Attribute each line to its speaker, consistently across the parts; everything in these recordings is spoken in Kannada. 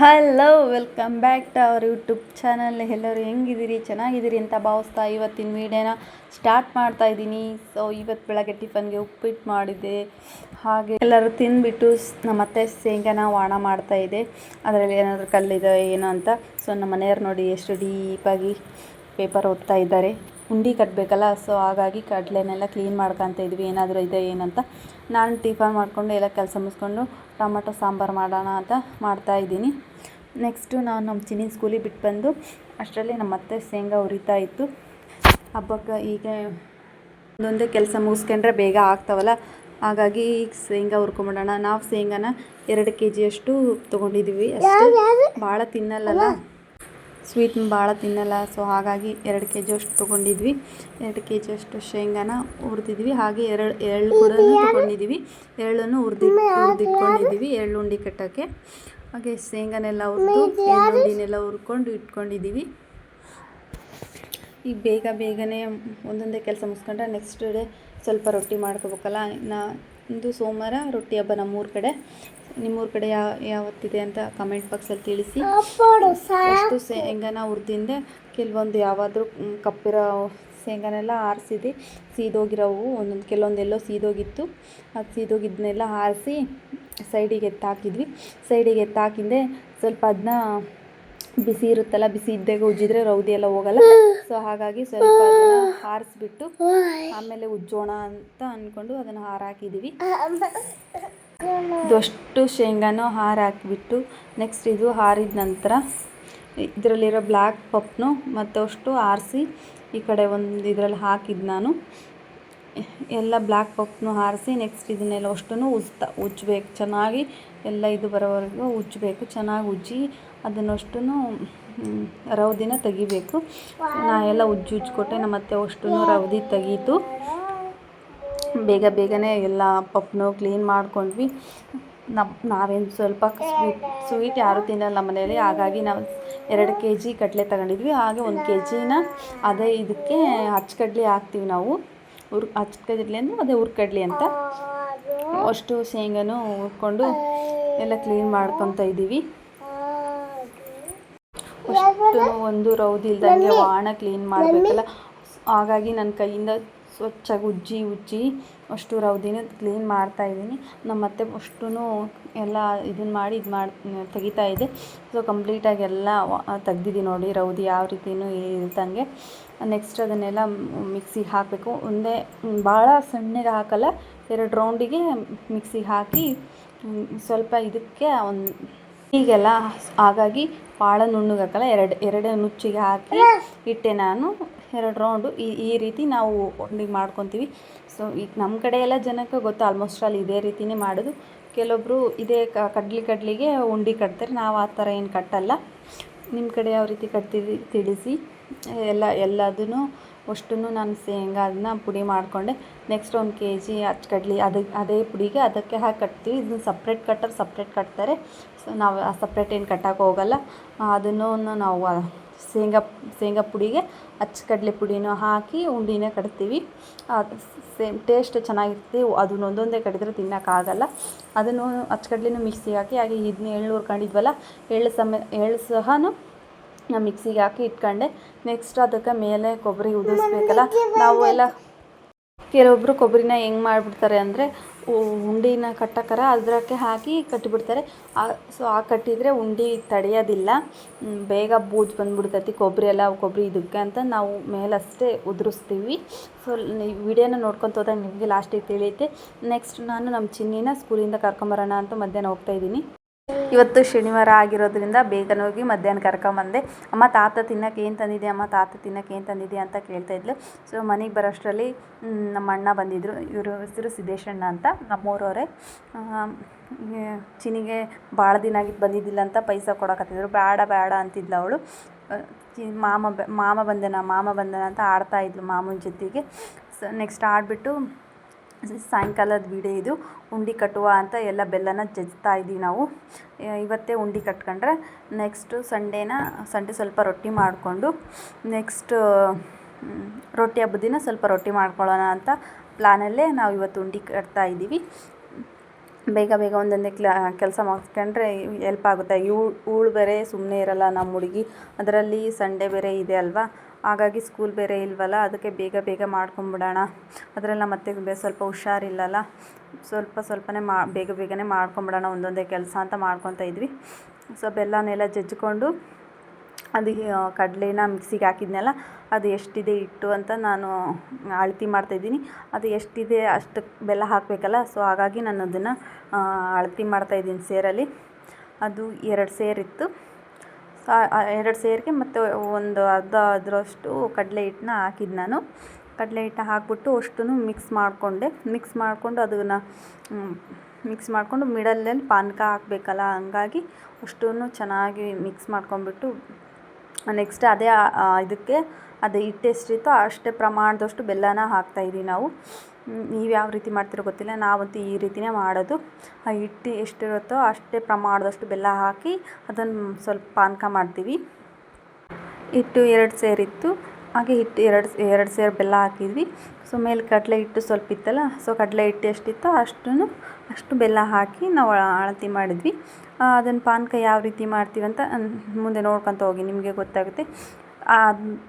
Speaker 1: Hello welcome back to our YouTube channel ಎಲ್ಲರೂ ಹೆಂಗಿದ್ದೀರಿ? ಚೆನ್ನಾಗಿದ್ದೀರಿ ಅಂತ ಭಾವಿಸ್ತಾ ಇವತ್ತಿನ ವೀಡಿಯೋನ ಸ್ಟಾರ್ಟ್ ಮಾಡ್ತಾ ಇದ್ದೀನಿ. ಸೊ ಇವತ್ತು ಬೆಳಗ್ಗೆ ಟಿಫನ್ಗೆ ಉಪ್ಪಿಟ್ಟು ಮಾಡಿದ್ದೆ. ಹಾಗೆ ಎಲ್ಲರೂ ತಿಂದುಬಿಟ್ಟು ಸ್- ನಮ್ಮ ಅತ್ತೆ ಶೇಂಗಾನ ವಾಣ ಮಾಡ್ತಾ ಇದೆ. ಅದರಲ್ಲಿ ಏನಾದರೂ ಕಲ್ಲಿದೆ, ಏನೋ ಅಂತ. ಸೊ ನಮ್ಮ ಮನೆಯವ್ರು ನೋಡಿ ಎಷ್ಟು ಡೀಪಾಗಿ ಪೇಪರ್ ಓದ್ತಾ ಇದ್ದಾರೆ. ಉಂಡಿ ಕಟ್ಟಬೇಕಲ್ಲ ಸೊ ಹಾಗಾಗಿ ಕಡಲೆನೆಲ್ಲ ಕ್ಲೀನ್ ಮಾಡ್ಕೊತ ಇದ್ವಿ. ಏನಾದರೂ ಇದೆ ಏನಂತ ನಾನು ಟಿಫನ್ ಮಾಡಿಕೊಂಡು ಎಲ್ಲ ಕೆಲಸ ಮುಗಿಸ್ಕೊಂಡು ಟೊಮಟೊ ಸಾಂಬಾರು ಮಾಡೋಣ ಅಂತ ಮಾಡ್ತಾ ಇದ್ದೀನಿ. ನೆಕ್ಸ್ಟು ನಾನು ನಮ್ಮ ಚಿನ್ನಿನ ಸ್ಕೂಲಿಗೆ ಬಿಟ್ಟು ಬಂದು ಅಷ್ಟರಲ್ಲಿ ನಮ್ಮ ಅತ್ತೆ ಶೇಂಗಾ ಉರಿತಾ ಇತ್ತು. ಹಬ್ಬಕ್ಕೆ ಈಗ ಒಂದೊಂದೇ ಕೆಲಸ ಮುಗಿಸ್ಕೊಂಡ್ರೆ ಬೇಗ ಆಗ್ತಾವಲ್ಲ, ಹಾಗಾಗಿ ಈಗ ಶೇಂಗಾ ಹುರ್ಕೊಂಬಿಡೋಣ. ನಾವು ಶೇಂಗಾನ ಎರಡು ಕೆ ಜಿಯಷ್ಟು ತೊಗೊಂಡಿದ್ದೀವಿ ಅಷ್ಟು. ಭಾಳ ತಿನ್ನಲ್ಲಲ್ಲ. ಸ್ವೀಟ್ ಭಾಳ ತಿನ್ನಲ್ಲ. ಸೊ ಹಾಗಾಗಿ ಎರಡು ಕೆ ಜಿಯಷ್ಟು ತೊಗೊಂಡಿದ್ವಿ. ಎರಡು ಕೆ ಜಿಯಷ್ಟು ಶೇಂಗಾನ ಹುರಿದಿದ್ವಿ. ಹಾಗೆ ಎರಡು ಎಳ್ಳು ಕೂಡ ತೊಗೊಂಡಿದ್ದೀವಿ. ಎಳ್ಳನ್ನು ಹುರಿದಿ ಹುರಿದಿಟ್ಕೊಂಡಿದ್ದೀವಿ ಎಳ್ಳು ಉಂಡೆ ಕಟ್ಟೋಕ್ಕೆ. ಹಾಗೆ ಶೇಂಗಾನೆಲ್ಲ ಹುರಿದು ಎಳ್ಳುಂಡಿನೆಲ್ಲ ಹುರ್ಕೊಂಡು ಇಟ್ಕೊಂಡಿದ್ದೀವಿ. ಈಗ ಬೇಗ ಬೇಗನೆ ಒಂದೊಂದೇ ಕೆಲಸ ಮುಗಿಸ್ಕೊಂಡ್ರೆ ನೆಕ್ಸ್ಟ್ ಡೇ ಸ್ವಲ್ಪ ರೊಟ್ಟಿ ಮಾಡ್ಕೋಬೇಕಲ್ಲ. ನಾ ಇಂದು ಸೋಮವಾರ ರೊಟ್ಟಿ ಹಬ್ಬ ನಮ್ಮೂರ ಕಡೆ. ನಿಮ್ಮೂರ ಕಡೆ ಯಾವ ಯಾವತ್ತಿದೆ ಅಂತ ಕಮೆಂಟ್ ಬಾಕ್ಸಲ್ಲಿ ತಿಳಿಸಿ. ಅಷ್ಟು ಶೇಂಗಾನ ಹುರಿದಿಂದೆ ಕೆಲವೊಂದು ಯಾವಾದರೂ ಕಪ್ಪಿರೋ ಶೇಂಗಾನೆಲ್ಲ ಆರಿಸಿದೆ. ಸೀದೋಗಿರೋವು ಒಂದೊಂದು ಕೆಲವೊಂದು ಎಲ್ಲೋ ಸೀದೋಗಿತ್ತು. ಅದು ಸೀದೋಗಿದ್ದನ್ನೆಲ್ಲ ಆರಿಸಿ ಸೈಡಿಗೆ ಎತ್ತಾಕಿದ್ವಿ. ಸೈಡಿಗೆ ಎತ್ತಾಕಿಂದೆ ಸ್ವಲ್ಪ ಅದನ್ನ ಬಿಸಿ ಇರುತ್ತಲ್ಲ ಬಿಸಿ ಇದ್ದಾಗ ಉಜ್ಜಿದ್ರೆ ರೌದಿ ಎಲ್ಲ ಹೋಗಲ್ಲ. ಸೊ ಹಾಗಾಗಿ ಸ್ವಲ್ಪ ಹಾರಿಸ್ಬಿಟ್ಟು ಆರಿಸ್ಬಿಟ್ಟು ಆಮೇಲೆ ಉಜ್ಜೋಣ ಅಂತ ಅಂದ್ಕೊಂಡು ಅದನ್ನು ಹಾರಾಕಿದ್ದೀವಿ ಇದಷ್ಟು ಶೇಂಗಾನು ಹಾರ ಹಾಕಿಬಿಟ್ಟು ನೆಕ್ಸ್ಟ್ ಇದು ಹಾರಿದ ನಂತರ ಇದರಲ್ಲಿರೋ ಬ್ಲ್ಯಾಕ್ ಪಪ್ನು ಮತ್ತಷ್ಟು ಆರಿಸಿ ಈ ಕಡೆ ಒಂದು ಇದರಲ್ಲಿ ಹಾಕಿದ್ದು ನಾನು. ಎಲ್ಲ ಬ್ಲ್ಯಾಕ್ ಪಪ್ನು ಆರಿಸಿ ನೆಕ್ಸ್ಟ್ ಇದನ್ನೆಲ್ಲ ಅಷ್ಟನ್ನು ಉಜ್ತಾ, ಉಜ್ಬೇಕು. ಚೆನ್ನಾಗಿ ಎಲ್ಲ ಇದು ಬರೋವರೆಗೂ ಉಜ್ಜಬೇಕು ಚೆನ್ನಾಗಿ ಉಜ್ಜಿ ಅದನ್ನಷ್ಟು ರೌದಿನ ತೆಗಿಬೇಕು. ನಾ ಎಲ್ಲ ಉಜ್ಜಿ ಉಜ್ಜಿಕೊಟ್ಟೆ ನಮ್ಮ ಅತ್ತೆ ಅಷ್ಟು ರೌದಿ ತೆಗೀತು. ಬೇಗ ಬೇಗನೆ ಎಲ್ಲ ಪಪ್ನು ಕ್ಲೀನ್ ಮಾಡ್ಕೊಂಡ್ವಿ. ನಮ್ಮ ನಾವೇನು ಸ್ವಲ್ಪ ಸ್ವೀಟ್ ಸ್ವೀಟ್ ಯಾರೂ ತಿನ್ನಲ್ಲ ಮನೆಯಲ್ಲಿ ಹಾಗಾಗಿ ನಾವು ಎರಡು ಕೆ ಜಿ ಕಡಲೆ ತಗೊಂಡಿದ್ವಿ. ಹಾಗೆ ಒಂದು ಕೆ ಜಿನ ಅದೇ ಇದಕ್ಕೆ ಹಚ್ಕಡ್ಲಿ ಹಾಕ್ತೀವಿ ನಾವು. ಹುರ್ ಹಚ್ಕಡ್ಲಿ ಅಂದರೆ ಅದೇ ಹುರ್ಕಡ್ಲಿ ಅಂತ. ಅಷ್ಟು ಶೇಂಗಾನು ಹುರ್ಕೊಂಡು ಎಲ್ಲ ಕ್ಲೀನ್ ಮಾಡ್ಕೊತ ಇದ್ದೀವಿ ಅಷ್ಟು ಒಂದು ರೌದಿಲ್ದಂಗೆ ವಾಣ ಕ್ಲೀನ್ ಮಾಡಬೇಕಲ್ಲ. ಹಾಗಾಗಿ ನನ್ನ ಕೈಯಿಂದ ಸ್ವಚ್ಛಾಗಿ ಉಜ್ಜಿ ಉಜ್ಜಿ ಅಷ್ಟು ರೌದಿನ ಕ್ಲೀನ್ ಮಾಡ್ತಾ ಇದ್ದೀನಿ. ನಮ್ಮ ಅತ್ತೆ ಅಷ್ಟೂ ಎಲ್ಲ ಇದನ್ನು ಮಾಡಿ, ಇದು ಮಾಡಿ, ತೆಗಿತಾ ಇದೆ. ಸೊ ಕಂಪ್ಲೀಟಾಗಿ ಎಲ್ಲ ತೆಗ್ದಿದ್ದೀನಿ ನೋಡಿ ರೌದಿ ಯಾವ ರೀತಿಯೂ ಇಲ್ದಂಗೆ. ನೆಕ್ಸ್ಟ್ ಅದನ್ನೆಲ್ಲ ಮಿಕ್ಸಿಗೆ ಹಾಕಬೇಕು. ಒಂದೇ, ಭಾಳ ಸಣ್ಣಗೆ ಹಾಕಲ್ಲ, ಎರಡು ರೌಂಡಿಗೆ ಮಿಕ್ಸಿಗೆ ಹಾಕಿ ಸ್ವಲ್ಪ ಇದಕ್ಕೆ ಒಂದು ಹೀಗೆಲ್ಲ ಹಾಗಾಗಿ ಭಾಳ ನುಣ್ಣಗೆ ಹಾಕಲ್ಲ ಎರಡು ಎರಡು ನುಚ್ಚಿಗೆ ಹಾಕಿ ಇಟ್ಟೆ ನಾನು. ಎರಡು ರೌಂಡು ಈ ಈ ರೀತಿ ನಾವು ಉಂಡಿಗೆ ಮಾಡ್ಕೊತೀವಿ. ಸೊ ಈಗ ನಮ್ಮ ಕಡೆ ಎಲ್ಲ ಜನಕ್ಕೆ ಗೊತ್ತು ಆಲ್ಮೋಸ್ಟ್ ಆಲ್ ಇದೇ ರೀತಿನೇ ಮಾಡೋದು. ಕೆಲವೊಬ್ಬರು ಇದೇ ಕ, ಕಡ್ಲಿ ಕಡ್ಲಿಗೆ ಉಂಡೆ ಕಟ್ತಾರೆ. ನಾವು ಆ ಥರ ಏನು ಕಟ್ಟಲ್ಲ. ನಿಮ್ಮ ಕಡೆ ಯಾವ ರೀತಿ ಕಟ್ತೀವಿ ತಿಳಿಸಿ. ಎಲ್ಲ, ಎಲ್ಲದನ್ನು ಅಷ್ಟನ್ನು ನಾನು ಶೇಂಗಾ ಅದನ್ನ ಪುಡಿ ಮಾಡಿಕೊಂಡೆ. ನೆಕ್ಸ್ಟ್ ಒಂದು ಕೆ ಜಿ ಕಡ್ಲಿ ಅದಕ್ಕೆ ಅದೇ ಪುಡಿಗೆ ಅದಕ್ಕೆ ಹಾಕಿ ಕಟ್ತೀವಿ. ಇದನ್ನ ಸಪ್ರೇಟ್ ಕಟ್ಟರ್ ಸಪ್ರೇಟ್ ಕಟ್ತಾರೆ. ಸೊ ನಾವು ಆ ಸಪ್ರೇಟ್ ಏನು ಕಟ್ಟಕ್ಕೆ ಹೋಗಲ್ಲ. ಅದನ್ನು ನಾವು ಶೇಂಗಾ ಶೇಂಗಾ ಪುಡಿಗೆ ಕಡಲೆ ಪುಡಿನೂ ಹಾಕಿ ಉಂಡಿನೇ ಕಟ್ತೀವಿ. ಸೇಮ್ ಟೇಸ್ಟ್ ಚೆನ್ನಾಗಿರ್ತೀವಿ ಅದನ್ನ ಒಂದೊಂದೇ ಕಟ್ಟಿದ್ರೆ ತಿನ್ನೋಕ್ಕಾಗಲ್ಲ ಅದನ್ನು ಕಡ್ಲಿನೂ ಮಿಕ್ಸಿಗೆ ಹಾಕಿ, ಹಾಗೆ ಇದನ್ನ ಎಳ್ಳು ಹುರ್ಕೊಂಡಿದ್ವಲ್ಲ ಎಳ್ಳು ಸಮ, ಎಳ್ಳು ಸಹನೂ ನಾನು ಮಿಕ್ಸಿಗೆ ಹಾಕಿ ಇಟ್ಕೊಂಡೆ. ನೆಕ್ಸ್ಟ್ ಅದಕ್ಕೆ ಮೇಲೆ ಕೊಬ್ಬರಿ ಉದಿಸ್ಬೇಕಲ್ಲ ನಾವು ಎಲ್ಲ ಕೆಲವೊಬ್ಬರು ಕೊಬ್ಬರಿನ ಹೆಂಗೆ ಮಾಡಿಬಿಡ್ತಾರೆ ಅಂದರೆ ಉಂಡಿನ ಕಟ್ಟಕ್ಕರ ಅದಕ್ಕೆ ಹಾಕಿ ಕಟ್ಟಿಬಿಡ್ತಾರೆ. ಸೊ ಆ ಕಟ್ಟಿದರೆ ಉಂಡಿ ತಡೆಯೋದಿಲ್ಲ. ಬೇಗ ಬೂಜು ಬಂದ್ಬಿಡ್ತೈತಿ ಕೊಬ್ಬರಿ ಎಲ್ಲ, ಕೊಬ್ಬರಿ ಇದಕ್ಕೆ ಅಂತ ನಾವು ಮೇಲಷ್ಟೇ ಉದುರಿಸ್ತೀವಿ. ಸೊ ವಿಡಿಯೋನ ನೋಡ್ಕೊತ ಹೋದಾಗ ನಿಮಗೆ ಲಾಸ್ಟಿಗೆ ತಿಳಿಯುತ್ತೆ. ನೆಕ್ಸ್ಟ್ ನಾನು ನಮ್ಮ ಚಿನ್ನಿನ ಸ್ಕೂಲಿಂದ ಕರ್ಕೊಂಬರೋಣ ಅಂತ ಮಧ್ಯಾಹ್ನ ಹೋಗ್ತಾ ಇದ್ದೀನಿ. ಇವತ್ತು ಶನಿವಾರ ಆಗಿರೋದ್ರಿಂದ ಬೇಗನೆ ಹೋಗಿ ಮಧ್ಯಾಹ್ನ ಕರ್ಕೊಂಬಂದೆ, ಅಮ್ಮ, ತಾತ ತಿನ್ನಕ್ಕೆ ಏನು ತಂದಿದೆ ಅಮ್ಮ, ತಾತ ತಿನ್ನಕ್ಕೆ ಏನು ತಂದಿದೆ ಅಂತ ಕೇಳ್ತಾ ಇದ್ಲು. ಸೊ ಮನೆಗೆ ಬರೋಷ್ಟರಲ್ಲಿ ನಮ್ಮ ಅಣ್ಣ ಬಂದಿದ್ದರು ಇವರು ಹೆಸರು ಸಿದ್ದೇಶಣ್ಣ ಅಂತ, ನಮ್ಮೂರವರೇ. ಚಿನಿಗೆ ಭಾಳ ದಿನ ಆಗಿದ್ದು ಬಂದಿದ್ದಿಲ್ಲ ಅಂತ ಪೈಸಾ ಕೊಡಕತ್ತಿದ್ರು. ಬೇಡ ಬೇಡ ಅಂತಿದ್ಲು ಅವಳು. ಮಾಮ ಬ, ಮಾಮ ಬಂದನ ಮಾಮ ಬಂದನ ಅಂತ ಆಡ್ತಾ ಇದ್ಲು ಮಾಮನ ಜೊತೆಗೆ. ಸೊ ನೆಕ್ಸ್ಟ್ ಆಡಿಬಿಟ್ಟು ಸಾಯಂಕಾಲದ ವಿಡಿಯೋ ಇದು. ಉಂಡಿ ಕಟ್ಟುವ ಅಂತ ಎಲ್ಲ ಬೆಲ್ಲನ ಜಜ್ತಾ ಇದ್ದೀವಿ ನಾವು. ಇವತ್ತೇ ಉಂಡೆ ಕಟ್ಕೊಂಡ್ರೆ ನೆಕ್ಸ್ಟು ಸಂಡೇನ ಸಂಡೇ ಸ್ವಲ್ಪ ರೊಟ್ಟಿ ಮಾಡಿಕೊಂಡು ನೆಕ್ಸ್ಟ್ ರೊಟ್ಟಿ ಹಬ್ಬದ ದಿನ ಸ್ವಲ್ಪ ರೊಟ್ಟಿ ಮಾಡ್ಕೊಳ್ಳೋಣ ಅಂತ ಪ್ಲ್ಯಾನಲ್ಲೇ ನಾವು ಇವತ್ತು ಉಂಡಿ ಕಟ್ತಾ ಇದ್ದೀವಿ. ಬೇಗ ಬೇಗ ಒಂದೊಂದೇ ಕ್ಲ ಕೆಲಸ ಮಾಡ್ಕೊಂಡ್ರೆ ಎಲ್ಪ್ ಆಗುತ್ತೆ. ಇವ್ಳು ಇವಳು ಬೇರೆ ಸುಮ್ಮನೆ ಇರಲ್ಲ ನಮ್ಮ ಹುಡುಗಿ. ಅದರಲ್ಲಿ ಸಂಡೇ ಬೇರೆ ಇದೆ ಅಲ್ವಾ? ಹಾಗಾಗಿ ಸ್ಕೂಲ್ ಬೇರೆ ಇಲ್ವಲ್ಲ? ಅದಕ್ಕೆ ಬೇಗ ಬೇಗ ಮಾಡ್ಕೊಂಬಿಡೋಣ. ಅದರಲ್ಲಿ ನಮ್ಮ ಅತ್ತೆಗೆ ಬೇ, ಸ್ವಲ್ಪ ಹುಷಾರಿಲ್ಲಲ್ಲ? ಸ್ವಲ್ಪ ಸ್ವಲ್ಪನೇ ಮಾ, ಬೇಗ ಬೇಗನೆ ಮಾಡ್ಕೊಂಬಿಡೋಣ ಒಂದೊಂದೇ ಕೆಲಸ ಅಂತ ಮಾಡ್ಕೊತಾ ಇದ್ವಿ. ಸೊ, ಬೆಲ್ಲನೆಲ್ಲ ಜಜ್ಜಿಕೊಂಡು ಅದು ಕಡಲೆನ ಮಿಕ್ಸಿಗೆ ಹಾಕಿದ್ನಲ್ಲ, ಅದು ಎಷ್ಟಿದೆ ಹಿಟ್ಟು ಅಂತ ನಾನು ಅಳತೆ ಮಾಡ್ತಾಯಿದ್ದೀನಿ ಅದು ಎಷ್ಟಿದೆ ಅಷ್ಟು ಬೆಲ್ಲ ಹಾಕಬೇಕಲ್ಲ, ಸೊ ಹಾಗಾಗಿ ನಾನು ಅದನ್ನು ಅಳತೆ ಮಾಡ್ತಾಯಿದ್ದೀನಿ ಸೇರಲ್ಲಿ. ಅದು ಎರಡು ಸೇರಿತ್ತು. ಸೊ ಎರಡು ಸೇರಿಗೆ ಮತ್ತು ಒಂದು ಅರ್ಧ ಅದರಷ್ಟು ಕಡಲೆ ಹಿಟ್ಟನ್ನ ಹಾಕಿದ್ದು ನಾನು. ಕಡಲೆ ಹಿಟ್ಟು ಹಾಕ್ಬಿಟ್ಟು ಅಷ್ಟು ಮಿಕ್ಸ್ ಮಾಡಿಕೊಂಡೆ. ಮಿಕ್ಸ್ ಮಾಡಿಕೊಂಡು ಅದನ್ನು ಮಿಕ್ಸ್ ಮಾಡಿಕೊಂಡು ಮಿಡಲಲ್ಲಿ ಪಾನಕ ಹಾಕಬೇಕಲ್ಲ, ಹಂಗಾಗಿ ಅಷ್ಟೂ ಚೆನ್ನಾಗಿ ಮಿಕ್ಸ್ ಮಾಡ್ಕೊಂಬಿಟ್ಟು ನೆಕ್ಸ್ಟ್ ಅದೇ ಇದಕ್ಕೆ ಅದು ಹಿಟ್ಟು ಎಷ್ಟಿತ್ತೋ ಅಷ್ಟೇ ಪ್ರಮಾಣದಷ್ಟು ಬೆಲ್ಲನ ಹಾಕ್ತಾಯಿದ್ದೀವಿ ನಾವು. ನೀವು ಯಾವ ರೀತಿ ಮಾಡ್ತಿರೋ ಗೊತ್ತಿಲ್ಲ. ನಾವಂತೂ ಈ ರೀತಿಯೇ ಮಾಡೋದು. ಆ ಹಿಟ್ಟು ಎಷ್ಟಿರುತ್ತೋ ಅಷ್ಟೇ ಪ್ರಮಾಣದಷ್ಟು ಬೆಲ್ಲ ಹಾಕಿ ಅದನ್ನು ಸ್ವಲ್ಪ ಪಾನಕ ಮಾಡ್ತೀವಿ. ಹಿಟ್ಟು ಎರಡು ಸೇರಿತ್ತು. ಹಾಗೆ ಹಿಟ್ಟು ಎರಡು ಎರಡು ಸೇರು ಬೆಲ್ಲ ಹಾಕಿದ್ವಿ. ಸೊ ಮೇಲೆ ಕಡಲೆ ಹಿಟ್ಟು ಸ್ವಲ್ಪ ಇತ್ತಲ್ಲ, ಸೊ ಕಡಲೆ ಹಿಟ್ಟು ಎಷ್ಟಿತ್ತೋ ಅಷ್ಟೂ ಅಷ್ಟು ಬೆಲ್ಲ ಹಾಕಿ ನಾವು ಅಳತಿ ಮಾಡಿದ್ವಿ. ಅದನ್ನು ಪಾನಕ ಯಾವ ರೀತಿ ಮಾಡ್ತೀವಿ ಅಂತ ಮುಂದೆ ನೋಡ್ಕೊತ ಹೋಗಿ, ನಿಮಗೆ ಗೊತ್ತಾಗುತ್ತೆ. ಆ,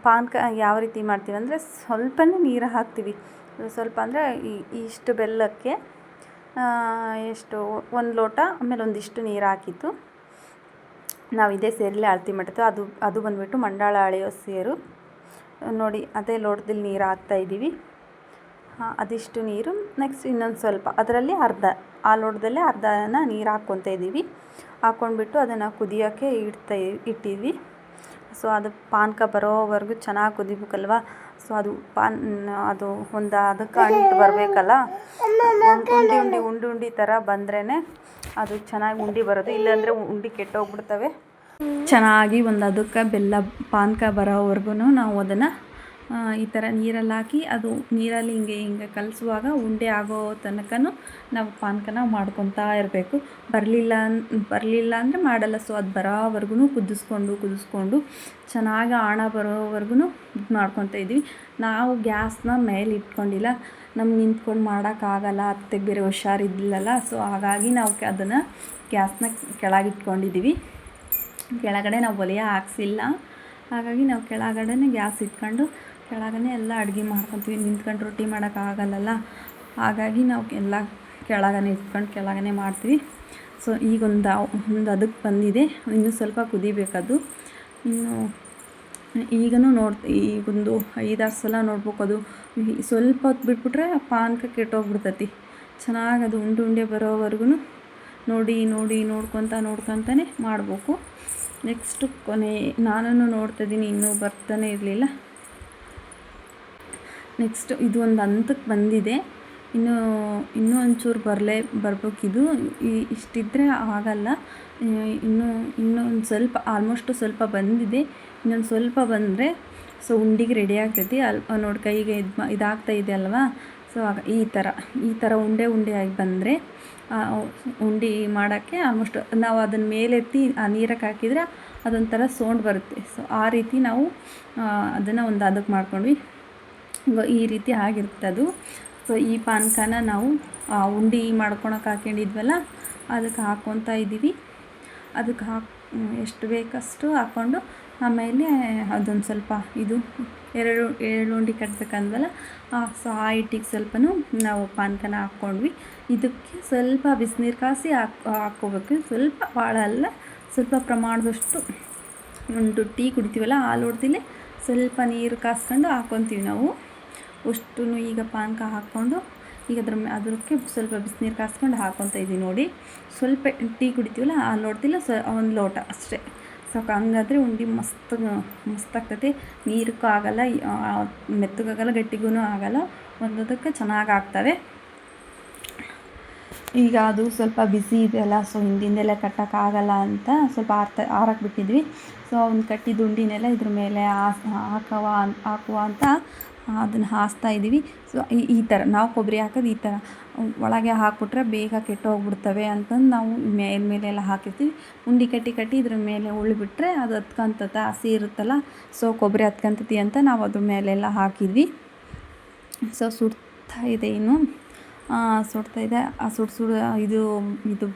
Speaker 1: ಪಾನಕ ಯಾವ ರೀತಿ ಮಾಡ್ತೀವಿ ಅಂದರೆ ಸ್ವಲ್ಪನೇ ನೀರು ಹಾಕ್ತೀವಿ. ಸ್ವಲ್ಪ ಅಂದರೆ ಇಷ್ಟು ಬೆಲ್ಲಕ್ಕೆ ಎಷ್ಟು, ಒಂದು ಲೋಟ, ಆಮೇಲೆ ಒಂದಿಷ್ಟು ನೀರು ಹಾಕಿತ್ತು. ನಾವು ಇದೇ ಸೇರಲ್ಲೇ ಅಳತಿ ಮಾಡಿತ್ತು ಅದು ಅದು ಬಂದುಬಿಟ್ಟು ಮಂಡಾಳ ಅಳೆಯೋ ಸೇರು. ನೋಡಿ, ಅದೇ ಲೋಟದಲ್ಲಿ ನೀರು ಹಾಕ್ತಾಯಿದ್ದೀವಿ ಅದಿಷ್ಟು ನೀರು. ನೆಕ್ಸ್ಟ್ ಇನ್ನೊಂದು ಸ್ವಲ್ಪ. ಅದರಲ್ಲಿ ಅರ್ಧ, ಆ ಲೋಟದಲ್ಲೇ ಅರ್ಧನ ನೀರು ಹಾಕ್ಕೊತ ಇದ್ದೀವಿ. ಹಾಕ್ಕೊಂಡ್ಬಿಟ್ಟು ಅದನ್ನು ಕುದಿಯೋಕ್ಕೆ ಇಡ್ತಾ ಇಟ್ಟಿದ್ವಿ. ಸೊ ಅದು ಪಾನಕ ಬರೋವರೆಗೂ ಚೆನ್ನಾಗಿ ಕುದಿಬೇಕಲ್ವ? ಸೊ ಅದು ಪಾನ್, ಅದು ಒಂದು ಅದಕ್ಕೆ ಅಂಟು ಬರಬೇಕಲ್ಲ? ಉಂಡಿ ಉಂಡಿ, ಉಂಡೆ, ಉಂಡಿ ಥರ ಬಂದ್ರೇ ಅದು ಚೆನ್ನಾಗಿ ಉಂಡಿ ಬರೋದು. ಇಲ್ಲಾಂದರೆ ಉಂಡಿ ಕೆಟ್ಟೋಗ್ಬಿಡ್ತವೆ. ಚೆನ್ನಾಗಿ ಒಂದು ಅದಕ್ಕೆ ಬೆಲ್ಲ, ಪಾನಕ ಬರೋವರೆಗೂ ನಾವು ಅದನ್ನು ಈ ಥರ ನೀರಲ್ಲಿ ಹಾಕಿ ಅದು ನೀರಲ್ಲಿ ಹಿಂಗೆ ಹಿಂಗೆ ಕಲಸುವಾಗ ಉಂಡೆ ಆಗೋ ತನಕ ನಾವು ಪಾನಕನ ಮಾಡ್ಕೊತಾ ಇರಬೇಕು. ಬರಲಿಲ್ಲ ಬರಲಿಲ್ಲ ಅಂದರೆ ಮಾಡಲ್ಲ. ಸೊ ಅದು ಬರೋವರೆಗೂ ಕುದಿಸ್ಕೊಂಡು ಕುದಿಸ್ಕೊಂಡು ಚೆನ್ನಾಗಿ ಆಣ ಬರೋವರೆಗೂ ಇದು ಮಾಡ್ಕೊತ ಇದ್ವಿ ನಾವು ಗ್ಯಾಸ್ನ ಮೇಲೆ ಇಟ್ಕೊಂಡಿಲ್ಲ. ನಮ್ಗೆ ನಿಂತ್ಕೊಂಡು ಮಾಡೋಕ್ಕಾಗಲ್ಲ ಅತ್ತೆಗೆ ಬೇರೆ ಹುಷಾರಿದ್ದಿಲ್ಲಲ್ಲ ಸೊ ಹಾಗಾಗಿ ನಾವು ಅದನ್ನು ಗ್ಯಾಸ್ನ ಕೆಳಗೆ ಇಟ್ಕೊಂಡಿದ್ದೀವಿ. ಕೆಳಗಡೆ ನಾವು ಒಲೆಯ ಹಾಕ್ಸಿಲ್ಲ. ಹಾಗಾಗಿ ನಾವು ಕೆಳಗಡೆ ಗ್ಯಾಸ್ ಇಟ್ಕೊಂಡು ಕೆಳಗಡೆ ಎಲ್ಲ ಅಡುಗೆ ಮಾಡ್ಕೊತೀವಿ. ನಿಂತ್ಕೊಂಡು ರೊಟ್ಟಿ ಮಾಡೋಕ್ಕಾಗಲ್ಲ ಹಾಗಾಗಿ ನಾವು ಎಲ್ಲ ಕೆಳಗನೆ ಇಟ್ಕೊಂಡು ಕೆಳಗನೆ ಮಾಡ್ತೀವಿ. ಸೊ ಈಗೊಂದು ಒಂದು ಅದಕ್ಕೆ ಬಂದಿದೆ. ಇನ್ನೂ ಸ್ವಲ್ಪ ಕುದಿಬೇಕದು. ಇನ್ನು ಈಗೂ ನೋಡ್ ಈಗೊಂದು ಐದಾರು ಸಲ ನೋಡ್ಬೇಕು ಅದು. ಸ್ವಲ್ಪ ಹೊತ್ತು ಬಿಟ್ಬಿಟ್ರೆ ಪಾನಕ ಕೆಟ್ಟೋಗ್ಬಿಡ್ತತಿ. ಚೆನ್ನಾಗಿ ಅದು ಉಂಡೆ ಉಂಡೆ ಬರೋವರೆಗೂ ನೋಡಿ ನೋಡಿ, ನೋಡ್ಕೊತ, ನೋಡ್ಕೊತಾನೆ ಮಾಡಬೇಕು. ನೆಕ್ಸ್ಟು ಕೊನೆ ನಾನು ನೋಡ್ತಾಯಿದ್ದೀನಿ ಇನ್ನೂ ಬರ್ತಾನೆ ಇರಲಿಲ್ಲ. ನೆಕ್ಸ್ಟ್ ಇದು ಒಂದು ಹಂತಕ್ಕೆ ಬಂದಿದೆ. ಇನ್ನೂ ಇನ್ನೂ ಒಂಚೂರು ಬರಲೇ, ಬರ್ಬೇಕಿದು. ಇಷ್ಟಿದ್ದರೆ ಆಗಲ್ಲ. ಇನ್ನೂ ಇನ್ನೂ ಒಂದು ಸ್ವಲ್ಪ ಆಲ್ಮೋಸ್ಟು ಸ್ವಲ್ಪ ಬಂದಿದೆ. ಇನ್ನೊಂದು ಸ್ವಲ್ಪ ಬಂದರೆ, ಸೊ ಉಂಡಿಗೆ ರೆಡಿ ಆಗ್ತೈತಿ. ಅಲ್ಲಿ ನೋಡಿ ಕೈಗೆ ಇದು ಇದಾಗ್ತಾ ಇದೆ ಅಲ್ವಾ? ಸೊ ಆಗ ಈ ಥರ ಈ ಥರ ಉಂಡೆ ಉಂಡೆ ಆಗಿ ಬಂದರೆ ಉಂಡೆ ಮಾಡೋಕ್ಕೆ ಆಲ್ಮೋಸ್ಟ್ ನಾವು ಅದನ್ನ ಮೇಲೆತ್ತಿ ಆ ನೀರಕ್ಕೆ ಹಾಕಿದರೆ ಅದೊಂಥರ ಸೌಂಡ್ ಬರುತ್ತೆ. ಸೊ ಆ ರೀತಿ ನಾವು ಅದನ್ನು ಒಂದು ಅದಕ್ಕೆ ಮಾಡ್ಕೊಂಡ್ವಿ. ಈ ರೀತಿ ಆಗಿರುತ್ತೆ ಅದು. ಸೊ ಈ ಪಾನಕನ ನಾವು ಉಂಡೆ ಮಾಡ್ಕೊಳಕ್ಕೆ ಹಾಕೊಂಡಿದ್ವಲ್ಲ, ಅದಕ್ಕೆ ಹಾಕ್ಕೊತಾ ಇದ್ದೀವಿ. ಅದಕ್ಕೆ ಹಾಕಿ ಎಷ್ಟು ಬೇಕಷ್ಟು ಹಾಕ್ಕೊಂಡು ಆಮೇಲೆ ಅದೊಂದು ಸ್ವಲ್ಪ ಇದು ಎರಡು ಎರಡು ಉಂಡೆ ಕಟ್ಟಬೇಕಂದ್ವಲ್ಲ ಸೊ ಆ ಹಿಟ್ಟಿಗೆ ಸ್ವಲ್ಪನೂ ನಾವು ಪಾನಕನ ಹಾಕ್ಕೊಂಡ್ವಿ. ಇದಕ್ಕೆ ಸ್ವಲ್ಪ ಬಿಸಿನೀರು ಕಾಸಿ ಹಾಕ್, ಹಾಕ್ಕೋಬೇಕು. ಸ್ವಲ್ಪ ಭಾಳ ಅಲ್ಲ, ಸ್ವಲ್ಪ ಪ್ರಮಾಣದಷ್ಟು ಒಂದು ಟೀ ಕುಡಿತೀವಲ್ಲ ಹಾಲು ಹೊಡ್ದಿಲೆ ಸ್ವಲ್ಪ ನೀರು ಕಾಸ್ಕೊಂಡು ಹಾಕ್ಕೊತೀವಿ ನಾವು. ಅಷ್ಟು ಈಗ ಪಾನಕ ಹಾಕ್ಕೊಂಡು, ಈಗ ಅದ್ರ ಅದಕ್ಕೆ ಸ್ವಲ್ಪ ಬಿಸಿನೀರು ಕಾಸ್ಕೊಂಡು ಹಾಕ್ಕೊತ ಇದ್ದೀವಿ ನೋಡಿ. ಸ್ವಲ್ಪ ಟೀ ಕುಡಿತೀವಲ್ಲ ಹಾಲು ಲೋಟದಿಲ್ಲ ಸ, ಒಂದು ಲೋಟ ಅಷ್ಟೇ. ಸಾಕು, ಹಂಗಾದ್ರೆ ಉಂಡೆ ಮಸ್ತ್ ಮಸ್ತ್ ನೀರಕ್ಕೂ ಆಗಲ್ಲ ಮೆತ್ತಗಾಗಲ್ಲ ಗಟ್ಟಿಗೂ ಆಗಲ್ಲ ಒಂದೊಂದಕ್ಕೆ ಚೆನ್ನಾಗಿ ಆಗ್ತವೆ. ಈಗ ಅದು ಸ್ವಲ್ಪ ಬಿಸಿ ಇದೆಯಲ್ಲ, ಸೊ ಹಿಂದಿಂದೆಲ್ಲ ಕಟ್ಟೋಕ್ಕಾಗಲ್ಲ ಅಂತ ಸ್ವಲ್ಪ ಆರ್ತ ಆರಕ್ಕೆ ಬಿಟ್ಟಿದ್ವಿ. ಸೊ ಅವ್ನು ಕಟ್ಟಿದ ಉಂಡಿನೆಲ್ಲ ಇದ್ರ ಮೇಲೆ ಹಾಕವ, ಹಾಕುವ ಅಂತ ಅದನ್ನು ಹಾಸ್ತಾ ಇದ್ದೀವಿ. ಸೊ ಈ ಥರ ನಾವು ಕೊಬ್ಬರಿ ಹಾಕೋದು ಈ ಥರ ಒಳಗೆ ಹಾಕಿಬಿಟ್ರೆ ಬೇಗ ಕೆಟ್ಟೋಗ್ಬಿಡ್ತವೆ ಅಂತಂದು ನಾವು ಮೇಲೆ ಎಲ್ಲ ಹಾಕಿರ್ತೀವಿ. ಉಂಡೆ ಕಟ್ಟಿ ಕಟ್ಟಿ ಇದ್ರ ಮೇಲೆ ಉಳ್ಬಿಟ್ರೆ ಅದು ಹತ್ಕೊಂತತ ಹಸಿ ಇರುತ್ತಲ್ಲ ಸೊ ಕೊಬ್ಬರಿ ಹತ್ಕೊಂತತಿ ಅಂತ ನಾವು ಅದ್ರ ಮೇಲೆಲ್ಲ ಹಾಕಿದ್ವಿ. ಸೊ ಸುಡ್ತಾ ಇದೆ ಇನ್ನು. ಸುಡ್ತಾ ಇದೆ. ಆ, ಸುಡು ಸುಡು, ಇದು ಇದು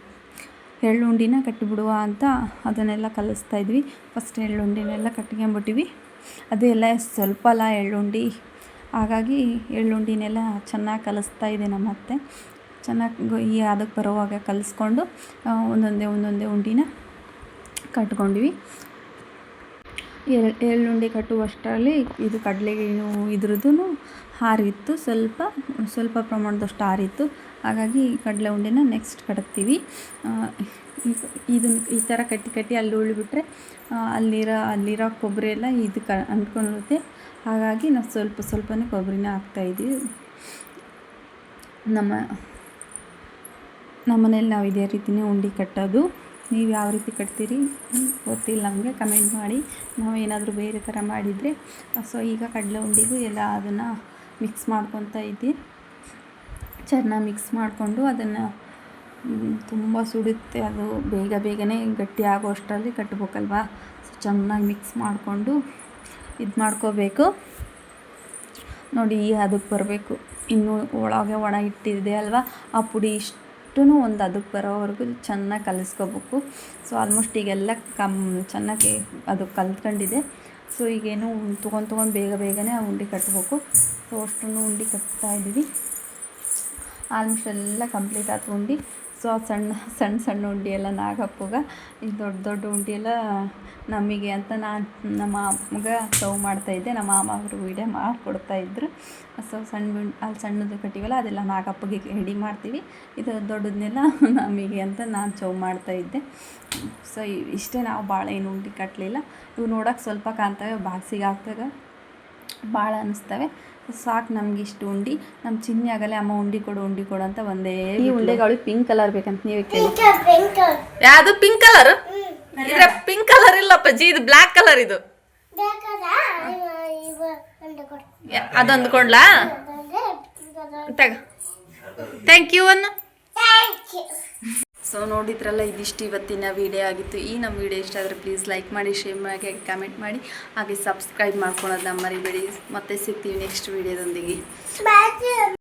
Speaker 1: ಎಳ್ಳುಂಡಿನ ಕಟ್ಟಿಬಿಡುವ ಅಂತ ಅದನ್ನೆಲ್ಲ ಕಲಿಸ್ತಾ ಇದ್ವಿ. ಫಸ್ಟ್ ಎಳ್ಳುಂಡಿನೆಲ್ಲ ಕಟ್ಕೊಂಬಿಟ್ಟಿವಿ ಅದೆಲ್ಲ ಸ್ವಲ್ಪ ಅಲ್ಲ ಎಳ್ಳುಂಡಿ. ಹಾಗಾಗಿ ಎಳ್ಳುಂಡಿನೆಲ್ಲ ಚೆನ್ನಾಗಿ ಕಲಿಸ್ತಾ ಇದೆ ನಮ್ಮ ಅತ್ತೆ. ಚೆನ್ನಾಗಿ ಈ ಅದಕ್ಕೆ ಬರೋವಾಗ ಕಲಿಸ್ಕೊಂಡು ಒಂದೊಂದೇ ಒಂದೊಂದೇ ಉಂಡಿನ ಕಟ್ಕೊಂಡ್ವಿ. ಎಳ್, ಎಳ್ಳುಂಡೆ ಕಟ್ಟುವಷ್ಟರಲ್ಲಿ ಇದು ಕಡಲೆ ಇದ್ರದ್ದು ಹಾರಿತ್ತು, ಸ್ವಲ್ಪ ಸ್ವಲ್ಪ ಪ್ರಮಾಣದಷ್ಟು ಹಾರಿತ್ತು. ಹಾಗಾಗಿ ಕಡಲೆ ಉಂಡೆನ ನೆಕ್ಸ್ಟ್ ಕಟ್ತೀವಿ. ಇದನ್ನು ಈ ಥರ ಕಟ್ಟಿ ಕಟ್ಟಿ ಅಲ್ಲಿ ಉಳಿಬಿಟ್ರೆ ಅಲ್ಲಿರೋ ಅಲ್ಲಿರೋ ಕೊಬ್ಬರಿ ಎಲ್ಲ ಇದು ಕ ಅಂಟ್ಕೊಂಡಿರುತ್ತೆ ಹಾಗಾಗಿ ನಾವು ಸ್ವಲ್ಪ ಸ್ವಲ್ಪನೇ ಕೊಬ್ಬರಿನ ಹಾಕ್ತಾಯಿದ್ದೀವಿ ನಮ್ಮ ನಮ್ಮ ಮನೇಲಿ ನಾವು ಇದೇ ರೀತಿಯೇ ಉಂಡೆ ಕಟ್ಟೋದು. ನೀವು ಯಾವ ರೀತಿ ಕಟ್ತೀರಿ? ಗೊತ್ತಿಲ್ಲ ನಮಗೆ ಕಮೆಂಟ್ ಮಾಡಿ. ನಾವು ಏನಾದರೂ ಬೇರೆ ಥರ ಮಾಡಿದರೆ, ಸೊ ಈಗ ಕಡಲೆ ಉಂಡಿಗೂ ಎಲ್ಲ ಅದನ್ನು ಮಿಕ್ಸ್ ಮಾಡ್ಕೊತಾ ಇದ್ದಿ ಚೆನ್ನಾಗಿ ಮಿಕ್ಸ್ ಮಾಡಿಕೊಂಡು ಅದನ್ನು ತುಂಬ ಸುಡುತ್ತೆ. ಅದು ಬೇಗ ಬೇಗನೆ ಗಟ್ಟಿ ಆಗೋ ಅಷ್ಟರಲ್ಲಿ ಕಟ್ಬೇಕಲ್ವಾ? ಸೊ ಚೆನ್ನಾಗಿ ಮಿಕ್ಸ್ ಮಾಡಿಕೊಂಡು ಇದು ಮಾಡ್ಕೋಬೇಕು. ನೋಡಿ, ಈ ಅದಕ್ಕೆ ಬರಬೇಕು. ಇನ್ನು ಒಳಗೆ ಒಣ ಇಟ್ಟಿದೆ ಅಲ್ವಾ? ಆ ಪುಡಿ ಇಷ್ಟು ಒಂದು ಅದಕ್ಕೆ ಬರೋವರೆಗೂ ಚೆನ್ನಾಗಿ ಕಲಿಸ್ಕೋಬೇಕು. ಸೊ ಆಲ್ಮೋಸ್ಟ್ ಈಗೆಲ್ಲ ಕಮ್ ಚೆನ್ನಾಗಿ ಅದು ಕಲ್ತ್ಕೊಂಡಿದೆ. ಸೊ ಈಗೇನು ತೊಗೊಂಡು ತೊಗೊಂಡು ಬೇಗ ಬೇಗನೆ ಆ ಉಂಡೆ ಕಟ್ಟಬೇಕು ಸೊ ಅಷ್ಟನ್ನು ಉಂಡೆ ಕಟ್ತಾ ಇದ್ದೀವಿ. ಆಲ್ಮೋಸ್ಟ್ ಎಲ್ಲ ಕಂಪ್ಲೀಟ್ ಆಯ್ತು ಉಂಡೆ. ಸೊ ಸಣ್ಣ ಸಣ್ಣ ಸಣ್ಣ ಉಂಡೆ ಎಲ್ಲ ನಾಗಪ್ಪಗ, ಈ ದೊಡ್ಡ ದೊಡ್ಡ ಉಂಡೆ ಎಲ್ಲ ನಮಗೆ ಅಂತ ನಾನು ನಮ್ಮ ಅಮ್ಮಗೆ ಸರ್ವ್ ಮಾಡ್ತಾಯಿದ್ದೆ ನಮ್ಮ ಮಾಮ ಅವರು ವೀಡಿಯೋ ಮಾಡಿಕೊಡ್ತಾ ಇದ್ರು. ಸೊ ಸಣ್ಣ ಅಲ್ಲಿ ಸಣ್ಣದು ಕಟ್ಟಿವಲ್ಲ ಅದೆಲ್ಲ ನಾಗಪ್ಪಗೆ ರೆಡಿ ಮಾಡ್ತೀವಿ. ಇದು ದೊಡ್ಡದನ್ನೆಲ್ಲ ನಮಗೆ ಅಂತ ನಾನು ಚೌ ಮಾಡ್ತಾಯಿದ್ದೆ ಸೊ ಇಷ್ಟೇ ನಾವು ಭಾಳ ಏನು ಉಂಡೆ ಕಟ್ಟಲಿಲ್ಲ ಇವು ನೋಡೋಕೆ ಸ್ವಲ್ಪ ಕಾಣ್ತವೆ, ಬಾಕ್ಸಿಗೆ ಹಾಕ್ದಾಗ ಭಾಳ ಅನ್ನಿಸ್ತವೆ ಸಾಕು ನಮ್ಗೆ ಇಷ್ಟು ಉಂಡಿ. ನಮ್ಮ ಚಿನ್ನಿ ಆಗಲೇ ಅಮ್ಮ ಉಂಡಿ ಕೊಡು ಉಂಡಿ ಕೊಡು ಅಂತ ಒಂದೇ ಈ ಉಂಡೆಗಳು ಪಿಂಕ್ ಕಲರ್ ಬೇಕಂತ ನೀವು
Speaker 2: ಯಾವುದು ಪಿಂಕ್ ಕಲರ್ ಇದ್ರ ಪಿಂಕ್ ಕಲರ್ ಇಲ್ಲಪ್ಪ ಜಿ ಇದು ಬ್ಲಾಕ್ ಕಲರ್ ಇದು. ಅದೊಂದು ಕೊಡ್ಲಾ? ತಗ. ಥ್ಯಾಂಕ್ ಯು ಅನ್ನು.
Speaker 1: ಸೊ ನೋಡಿದ್ರಲ್ಲ, ಇದಿಷ್ಟು ಇವತ್ತಿನ ವೀಡಿಯೋ ಆಗಿತ್ತು. ಈ ನಮ್ಮ ವಿಡಿಯೋ ಇಷ್ಟ ಆದರೆ ಪ್ಲೀಸ್ ಲೈಕ್ ಮಾಡಿ ಶೇರ್ ಮಾಡಿ ಕಮೆಂಟ್ ಮಾಡಿ. ಹಾಗೆ ಸಬ್ಸ್ಕ್ರೈಬ್ ಮಾಡ್ಕೊಳೋದನ್ನ ಮರಿಬೇಡಿ. ಮತ್ತೆ ಸಿಗ್ತೀವಿ ನೆಕ್ಸ್ಟ್ ವಿಡಿಯೋದೊಂದಿಗೆ